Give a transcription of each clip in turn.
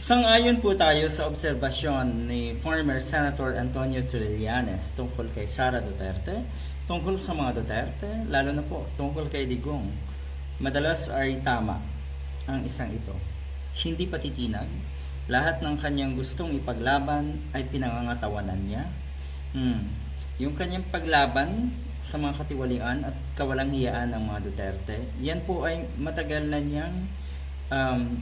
Sang-ayon po tayo sa obserbasyon ni former Senator Antonio Trillanes tungkol kay Sara Duterte, tungkol sa mga Duterte, lalo na po tungkol kay Digong. Madalas ay tama ang isang ito. Hindi patitinag. Lahat ng kanyang gustong ipaglaban ay pinangangatawanan niya. Hmm. Yung kanyang paglaban sa mga katiwalian at kawalang hiyaan ng mga Duterte, yan po ay matagal na niyang um,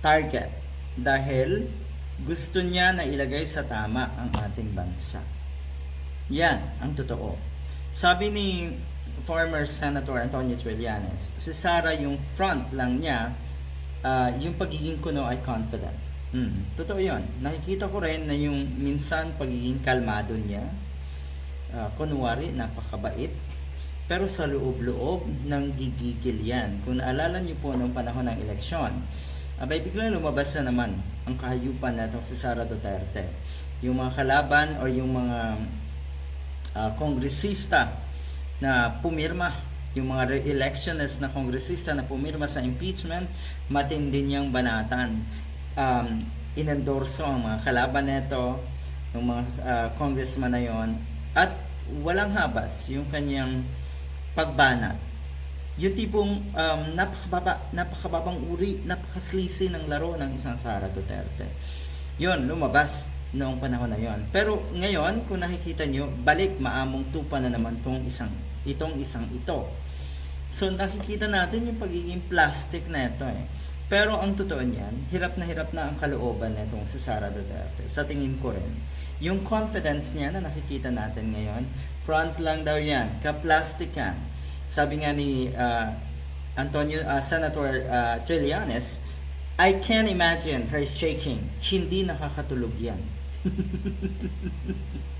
target dahil gusto niya na ilagay sa tama ang ating bansa. Yan ang totoo. Sabi ni former Senator Antonio Trillanes, si Sara yung front lang niya, ah, yung pagiging kuno ay confident. Mm, totoo yun. Nakikita ko rin na yung minsan pagiging kalmado niya, ah, kunwari, napakabait, pero sa loob-loob ng gigigil yan. Kung naalala niyo po noong panahon ng eleksyon, abay biglang lumabas na naman ang kahayupan na si Sara Duterte. Yung mga kalaban o yung mga ah, kongresista na pumirma, yung mga re-electionist na kongresista na pumirma sa impeachment, matindi niyang banatan. Um, inendorso ang mga kalaban nito, yung mga ah, congressman na yon, at walang habas yung kanyang pagbanat. Yung tipong um, napakababa, napakababang uri, napakaslisi ng laro ng isang Sara Duterte. Yon, lumabas noong panahon na yon. Pero ngayon, kung nakikita nyo, balik maamong tupa na naman tong isang, itong isang ito. So nakikita natin yung pagiging plastic na ito eh. Pero ang totoo niyan, hirap na hirap na ang kalooban nitong si Sara Duterte. Sa tingin ko rin, yung confidence niya na nakikita natin ngayon, front lang daw yan, ka-plastic yan. Sabi nga ni ah, Antonio ah, Senator ah, Trillanes, I can imagine her shaking. Hindi nakakatulog yan.